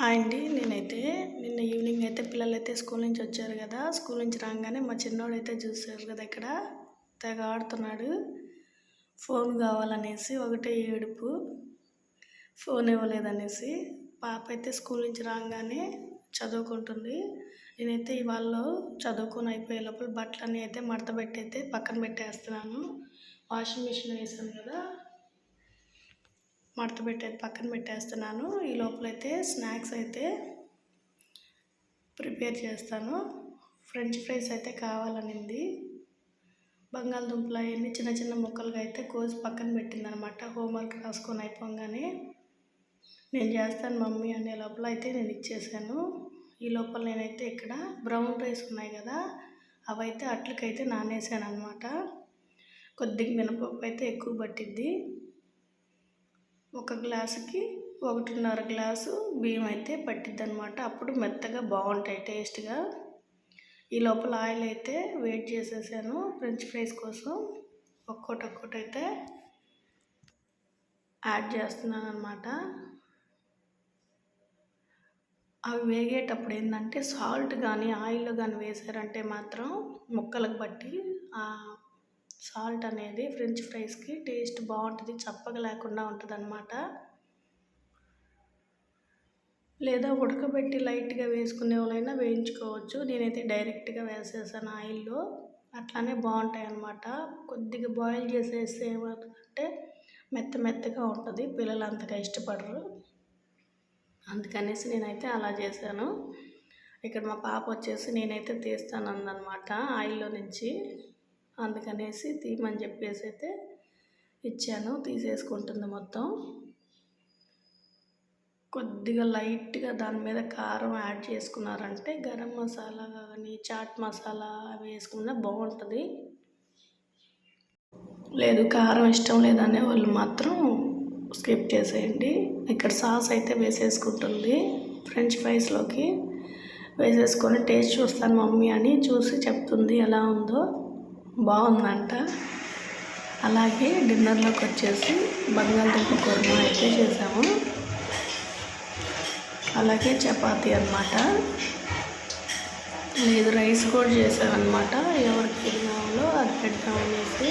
Hi అండి. నేనైతే నిన్న ఈవినింగ్ అయితే పిల్లలు అయితే స్కూల్ నుంచి వచ్చారు కదా. స్కూల్ నుంచి రాగానే మా చిన్నోడు అయితే చూసారు కదా ఇక్కడ. తెగ ఆడుతున్నాడు. ఫోన్ కావాలనేసి ఒకటే ఏడుపు. ఫోన్ ఇవ్వలేదనేసి పాప అయితే స్కూల్ నుంచి రాగానే చదువుకుంటుంది. నేనైతే ఇవాళ చదువుకొని అయిపోయే లోపల బట్టలన్నీ అయితే మడత పెట్టి అయితే పక్కన పెట్టేస్తున్నాను. వాషింగ్ మిషన్ వేసాను కదా. మడత పెట్టేది పక్కన పెట్టేస్తున్నాను. ఈ లోపలైతే స్నాక్స్ అయితే ప్రిపేర్ చేస్తాను. ఫ్రెంచ్ ఫ్రైస్ అయితే కావాలనింది. బంగాళదుంపలు అవన్నీ చిన్న చిన్న ముక్కలుగా అయితే కోసి పక్కన పెట్టిందనమాట. హోంవర్క్ రాసుకొని అయిపోగానే నేను చేస్తాను మమ్మీ అనే లోపల అయితే నేను ఇచ్చేసాను. ఈ లోపల నేనైతే ఇక్కడ బ్రౌన్ రైస్ ఉన్నాయి కదా అవైతే అట్లకైతే నానేసాను అనమాట కొద్దిగా మినపప్పు అయితే ఎక్కువ పట్టిద్ది. ఒక గ్లాసుకి ఒకటిన్నర గ్లాసు బియ్యం అయితే పట్టిద్ది అనమాట అప్పుడు మెత్తగా బాగుంటాయి టేస్ట్గా. ఈ లోపల ఆయిల్ అయితే వెయిట్ చేసేసాను. ఫ్రెంచ్ ఫ్రైస్ కోసం ఒక్కోటి ఒక్కోటి అయితే యాడ్ చేస్తున్నాను అనమాట అవి వేగేటప్పుడు ఏంటంటే సాల్ట్ కానీ ఆయిల్ కానీ వేసారంటే మాత్రం ముక్కలకు బట్టి సాల్ట్ అనేది ఫ్రెంచ్ ఫ్రైస్కి టేస్ట్ బాగుంటుంది చప్పగా లేకుండా ఉంటుంది అనమాట లేదా ఉడకబెట్టి లైట్గా వేసుకునే వాళ్ళైనా వేయించుకోవచ్చు. నేనైతే డైరెక్ట్గా వేసేసాను ఆయిల్లో. అట్లానే బాగుంటాయి అన్నమాట కొద్దిగా బాయిల్ చేసేస్తే ఏమవుతుందంటే మెత్త మెత్తగా ఉంటుంది పిల్లలు అంతగా ఇష్టపడరు. అందుకనేసి నేనైతే అలా చేశాను. ఇక్కడ మా పాప వచ్చేసి నేనైతే తీస్తాను అందనమాట ఆయిల్లో నుంచి. అందుకనేసి తీయమని చెప్పేసి అయితే ఇచ్చాను. తీసేసుకుంటుంది మొత్తం. కొద్దిగా లైట్గా దాని మీద కారం యాడ్ చేసుకున్నారంటే గరం మసాలా కానీ చాట్ మసాలా అవి వేసుకున్నా బాగుంటుంది. లేదు కారం ఇష్టం లేదనే వాళ్ళు మాత్రం స్కిప్ చేసేయండి. ఇక్కడ సాస్ అయితే వేసేసుకుంటుంది. ఫ్రెంచ్ ఫ్రైస్లోకి వేసేసుకొని టేస్ట్ చూస్తాను మమ్మీ అని చూసి చెప్తుంది ఎలా ఉందో. బాగుందంట. అలాగే డిన్నర్లోకి వచ్చేసి బంగాళదుంప కుర్మా అయితే చేసాము. అలాగే చపాతీ అనమాట లేదు రైస్ కూడా చేసామన్నమాట. ఎవరికి తిన్నామో అది పెడతామనేసి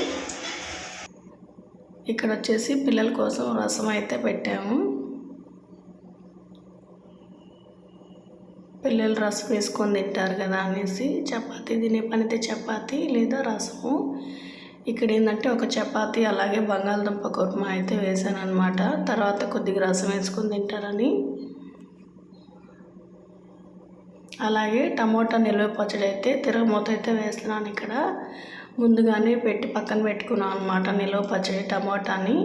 ఇక్కడ వచ్చేసి పిల్లల కోసం రసం అయితే పెట్టాము. పిల్లలు రసం వేసుకొని తింటారు కదా అనేసి చపాతీ తినే పనితే చపాతీ లేదా రసము. ఇక్కడ ఏంటంటే ఒక చపాతీ అలాగే బంగాళదుంప కుర్మా అయితే వేసాను అనమాట తర్వాత కొద్దిగా రసం వేసుకొని తింటారని. అలాగే టమోటా నిల్వ పచ్చడి అయితే తిరగమూత అయితే వేస్తున్నాను ఇక్కడ. ముందుగానే పెట్టి పక్కన పెట్టుకున్నాను అనమాట నిల్వ పచ్చడి టమోటాని.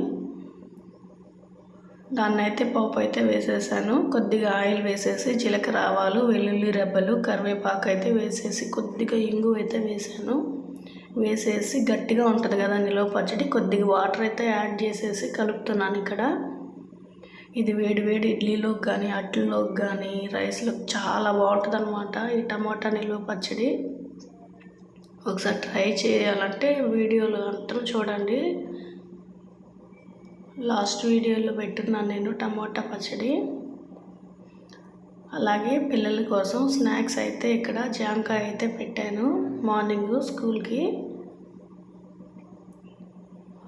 దాన్ని అయితే పోపు అయితే వేసేసాను. కొద్దిగా ఆయిల్ వేసేసి జీలకర్ర ఆవాలు వెల్లుల్లి రెబ్బలు కరివేపాకు అయితే వేసేసి కొద్దిగా ఇంగు అయితే వేసాను. వేసేసి గట్టిగా ఉంటుంది కదా నిలవ పచ్చడి కొద్దిగా వాటర్ అయితే యాడ్ చేసేసి కలుపుతున్నాను ఇక్కడ. ఇది వేడి వేడి ఇడ్లీలోకి కానీ అట్లలోకి కానీ రైస్లోకి చాలా బాగుంటుంది అనమాట ఈ టమాటా నిల్వ పచ్చడి. ఒకసారి ట్రై చేయాలంటే వీడియోలు అంతా చూడండి. లాస్ట్ వీడియోలో పెట్టున్నాను నేను టమోటా పచ్చడి. అలాగే పిల్లల కోసం స్నాక్స్ అయితే ఇక్కడ జామకాయ అయితే పెట్టాను మార్నింగ్ స్కూల్కి.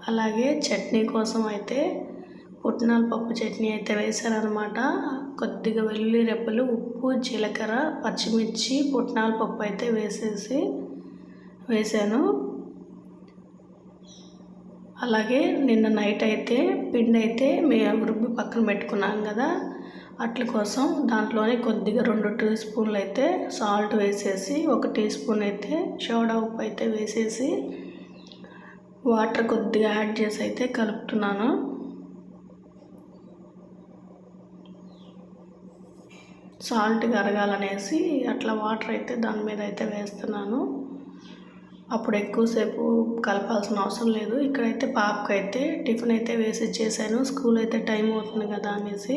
అలాగే చట్నీ కోసం అయితే పుట్నాల పప్పు చట్నీ అయితే వేశారనమాట కొద్దిగా వెల్లుల్లి రెప్పలు ఉప్పు జీలకర్ర పచ్చిమిర్చి పుట్నాల పప్పు అయితే వేసేసి వేసాను అలాగే నిన్న నైట్ అయితే పిండి అయితే మేము రుబ్బి పక్కన పెట్టుకున్నాం కదా. అట్ల కోసం దాంట్లోనే కొద్దిగా రెండు టీ స్పూన్లు అయితే సాల్ట్ వేసేసి ఒక టీ స్పూన్ అయితే సోడా ఉప్పు అయితే వేసేసి వాటర్ కొద్దిగా యాడ్ చేసి అయితే కలుపుతున్నాను. సాల్ట్ కరగాలనేసి అట్లా వాటర్ అయితే దాని మీద అయితే వేస్తున్నాను. అప్పుడు ఎక్కువసేపు కలపాల్సిన అవసరం లేదు. ఇక్కడైతే పాపకైతే అయితే టిఫిన్ అయితే వేసి ఇచ్చేసాను స్కూల్ అయితే టైం అవుతుంది కదా అనేసి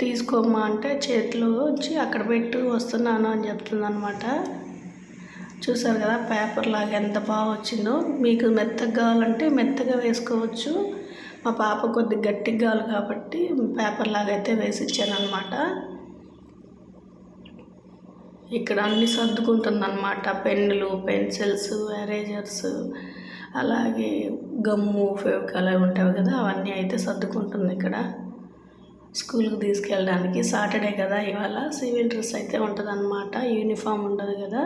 తీసుకోమ్మా అంటే చేతిలో వచ్చి అక్కడ పెట్టు వస్తున్నాను అని చెప్తుందనమాట చూసారు కదా పేపర్ లాగా ఎంత బాగా వచ్చిందో. మీకు మెత్తగా కావాలంటే మెత్తగా వేసుకోవచ్చు. మా పాప కొద్దిగా గట్టిగా కావాలి కాబట్టి పేపర్ లాగా అయితే వేసి ఇచ్చాను అనమాట ఇక్కడ అన్ని సర్దుకుంటుంది అనమాట పెన్నులు పెన్సిల్స్ ఎరేజర్స్ అలాగే గమ్ము ఫెవికాల్ అవి ఉంటాయి కదా అవన్నీ అయితే సర్దుకుంటుంది ఇక్కడ. స్కూల్కి తీసుకెళ్ళడానికి సాటర్డే కదా ఇవాళ. సివిల్ డ్రెస్ అయితే ఉంటుంది అనమాట యూనిఫామ్ ఉండదు కదా.